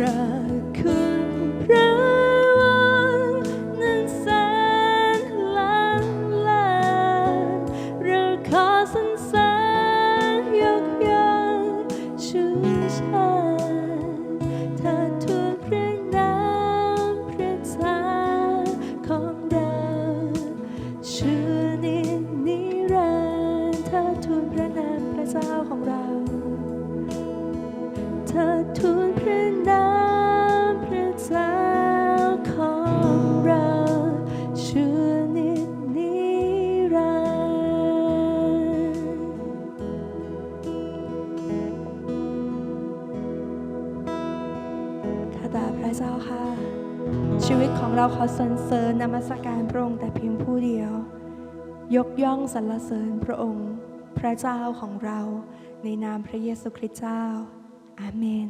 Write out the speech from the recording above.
ระคุณพระองนันแสนล้านล้านเราขอสรรสริยกย่องชูชาถ้าทูลพระนามพระทาของเราชื่อนิรันดร์ถ้าทูลพระนามพระเจ้าของเรา เธอทูล ชีวิตของเราขอสรรเสริญนมัสการพระองค์แต่เพียงผู้เดียว ยกย่องสรรเสริญพระองค์ พระเจ้าของเราในนามพระเยซูคริสต์เจ้า อาเมน